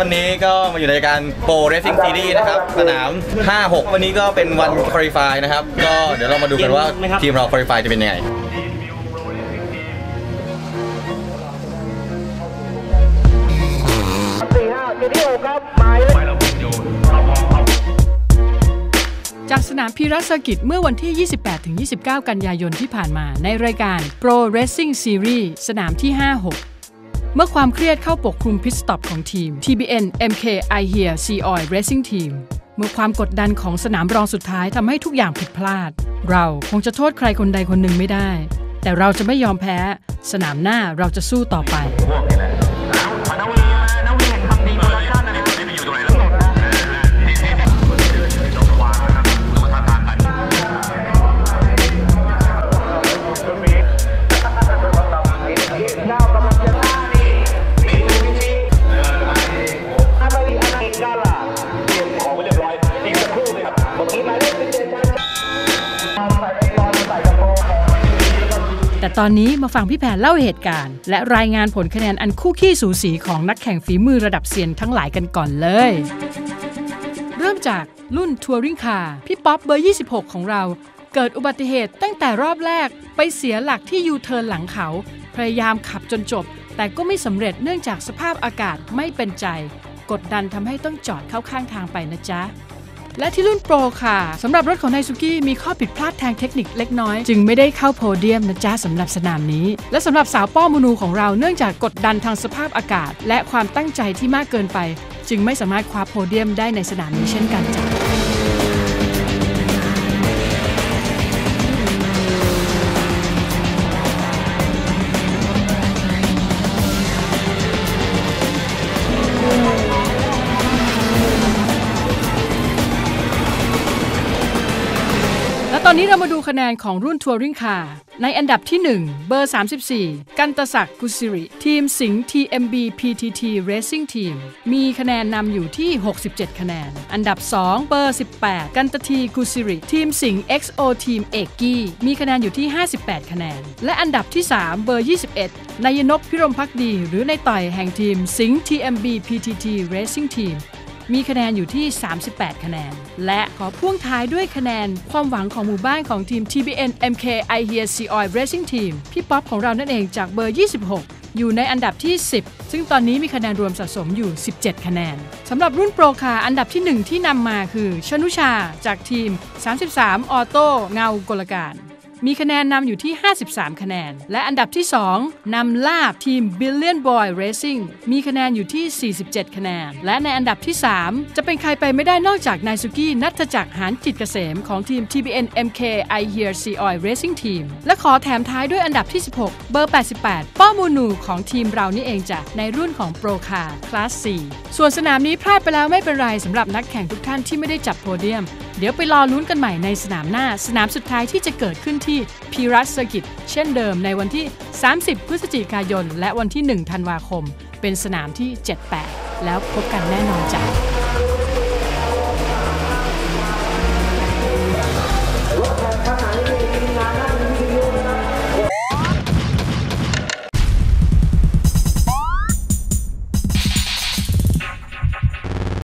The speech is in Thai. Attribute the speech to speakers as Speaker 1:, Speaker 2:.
Speaker 1: วันนี้ก็มาอยู่ในการโปรเร c ซิ่งซีรีส์นะครับ สนาม 5-6 วันนี้ก็เป็นวันคุริฟายนะครับ ก็เดี๋ยวเรามาดูกันว่าทีมเราคุริฟายจะเป็นยังไง
Speaker 2: จากสนามพีรัสกิตเมื่อวันที่ 28-29 กันยายนที่ผ่านมาในรายการ Pro Racing Series สนามที่ 5-6 เมื่อความเครียดเข้าปกคลุมพิสต็อปของทีม TBN MK I Hear C Oil Racing Team เมื่อความกดดันของสนามรองสุดท้ายทำให้ทุกอย่างผิดพลาด เราคงจะโทษใครคนใดคนหนึ่งไม่ได้ แต่เราจะไม่ยอมแพ้ สนามหน้าเราจะสู้ต่อไป แต่ตอนนี้มาฟังพี่แผนเล่าเหตุการณ์ และรายงานผลคะแนนอันคู่ขี้สูสีของนักแข่งฝีมือระดับเซียนทั้งหลายกันก่อนเลย เริ่มจากรุ่นทัวริงคาร์พี่ป๊อปเบอร์ 26 ของเรา เกิดอุบัติเหตุตั้งแต่รอบแรกไปเสียหลักที่ยูเทิร์นหลังเขา พยายามขับจนจบ แต่ก็ไม่สำเร็จเนื่องจากสภาพอากาศไม่เป็นใจ กดดันทำให้ต้องจอดเข้าข้างทางไปนะจ๊ะ และที่รุ่นโปรค่ะสำหรับรถของไนซูกี้มีข้อผิดพลาดทางเทคนิคเล็กน้อย จึงไม่ได้เข้าโพเดียมนะจ๊ะสำหรับสนามนี้ และสำหรับสาวป้อมูนูของเราเนื่องจากกดดันทางสภาพอากาศ และความตั้งใจที่มากเกินไป จึงไม่สามารถคว้าโพเดียมได้ในสนามนี้เช่นกันจ้ะ อนนี้เรามาดูคะแนนของรุ่นทัวริงคาร์ในอันดับที่ 1 เบอร์ 34 กันตศักดิ์กุสิริ ทีมสิงห์ TMB PTT Racing Team มีคะแนนนำอยู่ที่ 67 คะแนน อันดับ 2 เบอร์ 18 กันตทีกุสิริ ทีมสิงห์ XO ทีมเอกกี้มีคะแนนอยู่ที่ 58 คะแนน และอันดับที่ 3 เบอร์ 21 นายนพพิรมพักดี หรือในต่อยแห่งทีมสิงห์ TMB PTT Racing Team มีคะแนนอยู่ที่ 38 คะแนน และขอพ่วงท้ายด้วยคะแนนความหวังของหมู่บ้านของทีม TBN MK I Hear Sea Oil Racing Team พี่ป๊อปของเรานั่นเองจากเบอร์ 26อยู่ในอันดับที่ 10 ซึ่งตอนนี้มีคะแนนรวมสะสมอยู่ 17 คะแนน สำหรับรุ่นโปรคาร์อันดับที่ 1 ที่นำมาคือ ชนุชาจากทีม 33 ออโต้เงากลการ มีคะแนนนำอยู่ที่ 53 คะแนน และอันดับที่ 2นำลาบทีม Billion Boy Racing มีคะแนนอยู่ที่ 47 คะแนน และในอันดับที่ 3 จะเป็นใครไปไม่ได้นอกจากนายสุกี้นัทจักรหานจิตเกษมของทีม TBN MK I Hear Sea Oil Racing Team และขอแถมท้ายด้วยอันดับที่ 16 เบอร์ 88 ป้อมูนูของทีมเรานี่เองจ้ะในรุ่นของโปรคาร์คลาส 4 ส่วนสนามนี้พลาดไปแล้วไม่เป็นไรสำหรับนักแข่งทุกท่านที่ไม่ได้จับโพเดียม เดี๋ยวไปรอลุ้นกันใหม่ในสนามหน้า สนามสุดท้ายที่จะเกิดขึ้นที่พีรัสเซอร์กิตเช่นเดิมในวันที่ 30 พฤศจิกายน และวันที่ 1 ธันวาคม เป็นสนามที่ 78 แล้วพบกันแน่นอนจ้ะ